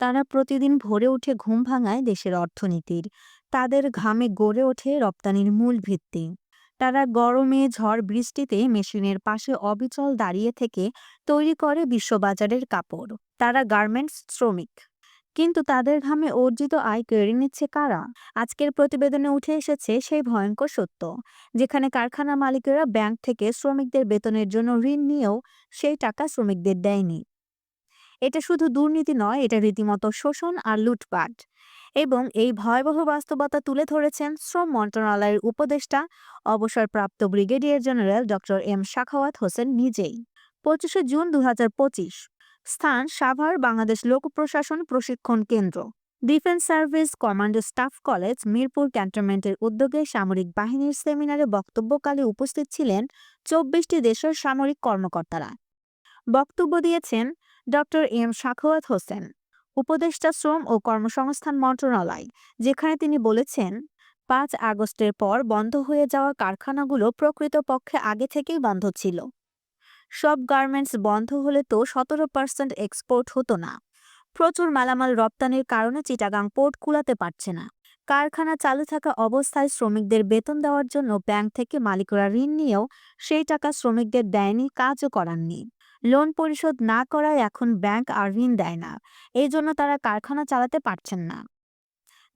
তারা প্রতিদিন ভোরে উঠে ঘুম ভাঙায় দেশের অর্থনীতির। তাদের ঘামে গড়ে ওঠে রপ্তানির মূল ভিত্তি। তারা গরমে ঝড় বৃষ্টিতে মেশিনের পাশে অবিচল দাঁড়িয়ে থেকে তৈরি করে বিশ্ববাজারের কাপড়। তারা গার্মেন্টস শ্রমিক। কিন্তু তাদের ঘামে অর্জিত আয় কেড়ে নিচ্ছে কারা? আজকের প্রতিবেদনে উঠে এসেছে সেই ভয়ঙ্কর সত্য, যেখানে কারখানা মালিকেরা ব্যাংক থেকে শ্রমিকদের বেতনের জন্য ঋণ নিয়েও সেই টাকা শ্রমিকদের দেয়নি। এটা শুধু দুর্নীতি নয়, এটা রীতিমতো শোষণ আর লুটপাট। এবং এই ভয়াবহ বাস্তবতা তুলে ধরেছেন শ্রম মন্ত্রণালয়ের উপদেষ্টা, অবসরপ্রাপ্ত brigadier general doctor M. Shakhawat Hossain নিজেই। পঁচিশে জুন দুহাজার পঁচিশ, স্থান সাভার, বাংলাদেশ লোক প্রশাসন প্রশিক্ষণ কেন্দ্র। Defence service commando staff college, Mirpur ক্যান্টনমেন্টের উদ্যোগে সামরিক বাহিনীর সেমিনারে বক্তব্যকালে উপস্থিত ছিলেন চব্বিশটি দেশের সামরিক কর্মকর্তারা। বক্তব্য দিয়েছেন ডক্টর এম শাখাওয়াত হোসেন, উপদেষ্টা শ্রম ও কর্মসংস্থান মন্ত্রণালয়, যেখানে তিনি বলেছেন, পাঁচ আগস্টের পর বন্ধ হয়ে যাওয়া কারখানাগুলো প্রকৃতপক্ষে আগে থেকেই বন্ধ ছিল। সব গার্মেন্টস বন্ধ হলে তো সতেরো পার্সেন্ট এক্সপোর্ট হতো না। প্রচুর মালামাল রপ্তানির কারণে চিটাগাং পোর্ট কুলাতে পারছে না। কারখানা চালু থাকা অবস্থায় শ্রমিকদের বেতন দেওয়ার জন্য ব্যাংক থেকে মালিকরা ঋণ নিয়েও সেই টাকা শ্রমিকদের দেয়নি, কাজও করাননি। লোন পরিশোধ না করায় এখন ব্যাংক আর ঋণ দেয় না। এই জন্য তারা কারখানা চালাতে পারছেন না।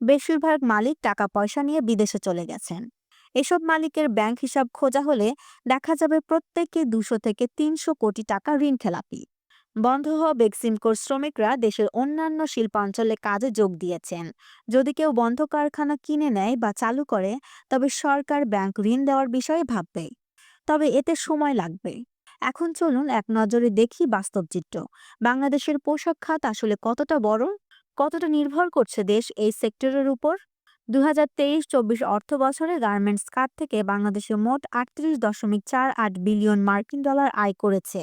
বেশিরভাগ মালিক টাকা পয়সা নিয়ে বিদেশে চলে গেছেন। এসব মালিকের ব্যাংক হিসাব খোঁজা হলে দেখা যাবে প্রত্যেকে দুশো থেকে তিনশো কোটি টাকা ঋণ খেলাপি বন্ধ হওয়া বেক্সিমকোর শ্রমিকরা দেশের অন্যান্য শিল্পাঞ্চলে কাজে যোগ দিয়েছেন। যদি কেউ বন্ধ কারখানা কিনে নেয় বা চালু করে, তবে সরকার ব্যাংক ঋণ দেওয়ার বিষয়ে ভাববে। তবে এতে সময় লাগবে। এখন চলুন এক নজরে দেখি বাস্তব চিত্র। বাংলাদেশের পোশাক খাত আসলে কতটা বড়? কতটা নির্ভর করছে দেশ এই সেক্টরের উপর? দু হাজার তেইশ চব্বিশ অর্থ বছরে গার্মেন্টস খাত থেকে বাংলাদেশে মোট আটত্রিশ দশমিক চার আট বিলিয়ন মার্কিন ডলার আয় করেছে।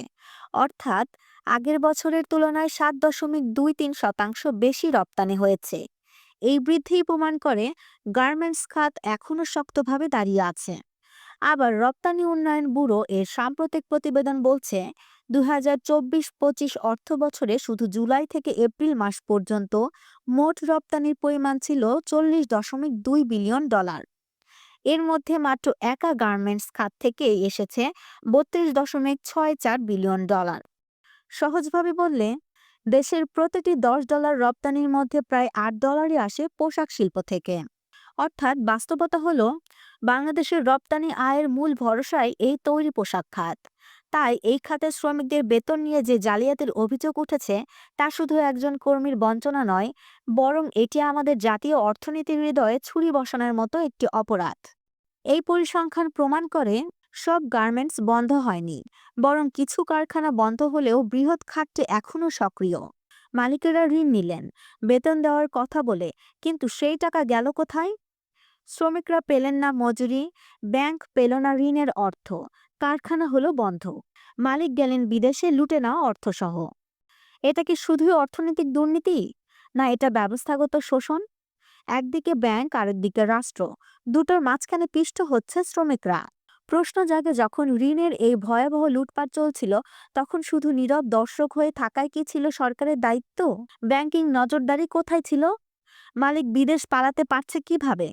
অর্থাৎ আগের বছরের তুলনায় সাত দশমিক দুই তিন শতাংশ বেশি রপ্তানি হয়েছে। এই বৃদ্ধি প্রমাণ করে গার্মেন্টস খাত এখনও শক্তভাবে দাঁড়িয়ে আছে। আবার রপ্তানি উন্নয়ন ব্যুরো এর সাম্প্রতিক প্রতিবেদন বলছে দু হাজার চব্বিশ পঁচিশ অর্থ বছরে শুধু জুলাই থেকে এপ্রিল মাস পর্যন্ত মোট রপ্তানির পরিমাণ ছিল চল্লিশ দশমিক দুই বিলিয়ন ডলার। এর মধ্যে মাত্র একা গার্মেন্টস খাত থেকে এসেছে বত্রিশ দশমিক ছয় চার বিলিয়ন ডলার। সহজভাবে বললে, দেশের প্রতিটি দশ ডলার রপ্তানির মধ্যে প্রায় আট ডলারই আসে পোশাক শিল্প থেকে। অর্থাৎ বাস্তবতা হলো বাংলাদেশের রপ্তানি আয়ের মূল ভরসাই এই তৈরি পোশাক খাত। তাই এই খাতের শ্রমিকদের বেতন নিয়ে যে জালিয়াতির অভিযোগ উঠেছে, তা শুধু একজন কর্মীর বঞ্চনা নয়, বরং এটি আমাদের জাতীয় অর্থনীতির হৃদয়ে ছুরি বসানোর মতো একটি অপরাধ। এই পরিসংখ্যান প্রমাণ করে, সব গার্মেন্টস বন্ধ হয়নি, বরং কিছু কারখানা বন্ধ হলেও বৃহৎ খাতটি এখনও সক্রিয়। মালিকেরা ঋণ নিলেন, বেতন দেওয়ার কথা বলে, কিন্তু সেই টাকা গেল কোথায়? শ্রমিকরা পেলেন না মজুরি, ব্যাংক পেল না ঋণের অর্থ, কারখানা হলো বন্ধ, মালিক গেলেন বিদেশে লুটে নেওয়া অর্থসহ। এটা কি শুধুই অর্থনৈতিক দুর্নীতি? না, এটা ব্যবস্থাগত শোষণ? একদিকে ব্যাংক, আরেকদিকে রাষ্ট্র, দুটোর মাঝখানে পিষ্ট হচ্ছে শ্রমিকরা। প্রশ্ন জাগে যখন ঋণের এই ভয়াবহ লুটপাট চলছিল, তখন শুধু নীরব দর্শক হয়ে থাকায় কি ছিল সরকারের দায়িত্ব? ব্যাংকিং নজরদারি কোথায় ছিল? মালিক বিদেশ পালাতে পারছে কীভাবে?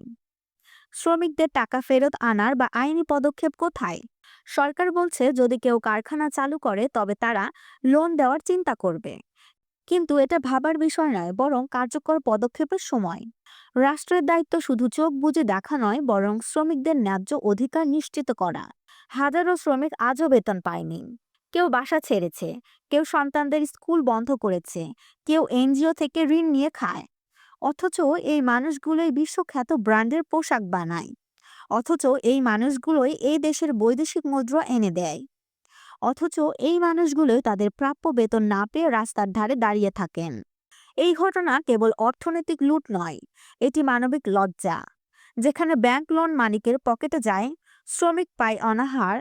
শ্রমিকদের টাকা ফেরত আনার বা আইনি পদক্ষেপ কোথায়? সরকার বলছে, যদি কেউ কারখানা চালু করে, তবে তারা লোন দেওয়ার চিন্তা করবে। কিন্তু এটা ভাবার বিষয় নয়, বরং কার্যকর পদক্ষেপের সময়। রাষ্ট্রের দায়িত্ব শুধু চোখ বুঝে দেখা নয়, বরং শ্রমিকদের ন্যায্য অধিকার নিশ্চিত করা। হাজারো শ্রমিক আজও বেতন পায়নি। কেউ বাসা ছেড়েছে, কেউ সন্তানদের স্কুল বন্ধ করেছে, কেউ এনজিও থেকে ঋণ নিয়ে খায়। অথচ এই মানুষগুলোই বিশ্বখ্যাত ব্র্যান্ডের পোশাক বানায়। অথচ এই মানুষগুলোই এই দেশের বৈদেশিক মুদ্রা এনে দেয়। অথচ এই মানুষগুলোই তাদের প্রাপ্য বেতন না পেয়ে রাস্তার ধারে দাঁড়িয়ে থাকেন। এই ঘটনা কেবল অর্থনৈতিক লুট নয়, এটি মানবিক লজ্জা। যেখানে ব্যাংক লোন মালিকের পকেটে যায়, শ্রমিক পায় অনাহার,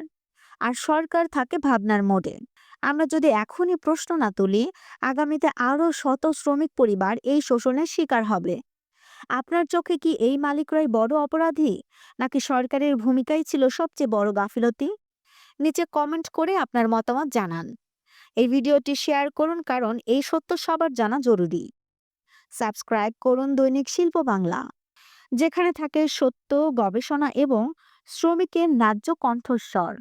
আর সরকার থাকে ভাবনার মোডে। আমরা যদি এখনই প্রশ্ন না তুলি, আগামীতে আরও শত শ্রমিক পরিবার এই শোষণের শিকার হবে। আপনার চোখে কি এই মালিকরাই বড় অপরাধী? নাকি সরকারের ভূমিকাই ছিল সবচেয়ে বড় গাফিলতি? নিচে কমেন্ট করে আপনার মতামত জানান। এই ভিডিওটি শেয়ার করুন কারণ এই সত্য সবার জানা জরুরি। সাবস্ক্রাইব করুন দৈনিক শিল্প বাংলা, যেখানে থাকে সত্য, গবেষণা এবং শ্রমিকের ন্যায্য কণ্ঠস্বর।